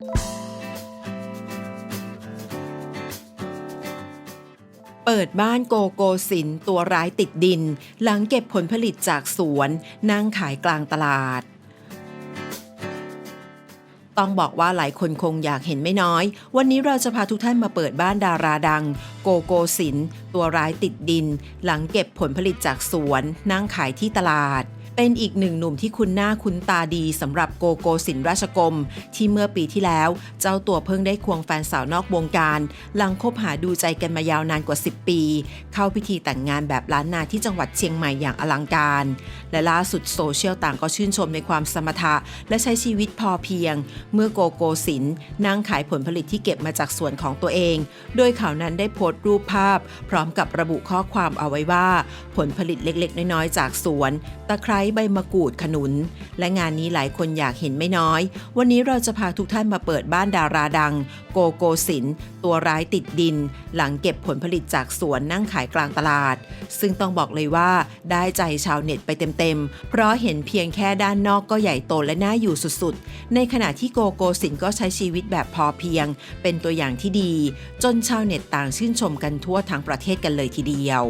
เปิดบ้านโกโกสินตัวร้ายติดดิน หลังเก็บผลผลิตจากสวน นั่งขายกลางตลาด ต้องบอกว่าหลายคนคงอยากเห็นไม่น้อย วันนี้เราจะพาทุกท่านมาเปิดบ้านดาราดัง โกโกสินตัวร้ายติดดิน หลังเก็บผลผลิตจากสวน นั่งขายที่ตลาด เป็นอีกหนึ่งหนุ่มที่คุณหน้าคุ้นตาดีสำหรับโกโกสินราชกรมที่เมื่อปีที่แล้ว เจ้าตัวเพิ่งได้ควงแฟนสาวนอกวงการ หลังคบหาดูใจกันมายาวนานกว่า 10 ปี เข้าพิธีแต่งงานแบบล้านนาที่จังหวัดเชียงใหม่อย่างอลังการ และล่าสุดโซเชียลต่างก็ชื่นชมในความสมรรถะและใช้ชีวิตพอเพียง เมื่อโกโกสินนั่งขายผลผลิตที่เก็บมาจากสวนของตัวเอง โดยเขานั้นได้โพสต์รูปภาพ พร้อมกับระบุข้อความเอาไว้ว่า ผลผลิตเล็กๆ น้อยๆจากสวน ตะไคร้ใบมะกรูดขนุน และงานนี้หลายคนอยากเห็นไม่น้อย วันนี้เราจะพาทุกท่านมาเปิดบ้านดาราดัง โกโกสิน ตัวร้ายติดดิน หลังเก็บผลผลิตจากสวนนั่งขายกลางตลาด ซึ่งต้องบอกเลยว่าได้ใจชาวเน็ตไปเต็มๆ เพราะเห็นเพียงแค่ด้านนอกก็ใหญ่โตและน่าอยู่สุดๆ ในขณะที่โกโกสินก็ใช้ชีวิตแบบพอเพียง เป็นตัวอย่างที่ดี จนชาวเน็ตต่างชื่นชมกันทั่วทั้งประเทศกันเลยทีเดียว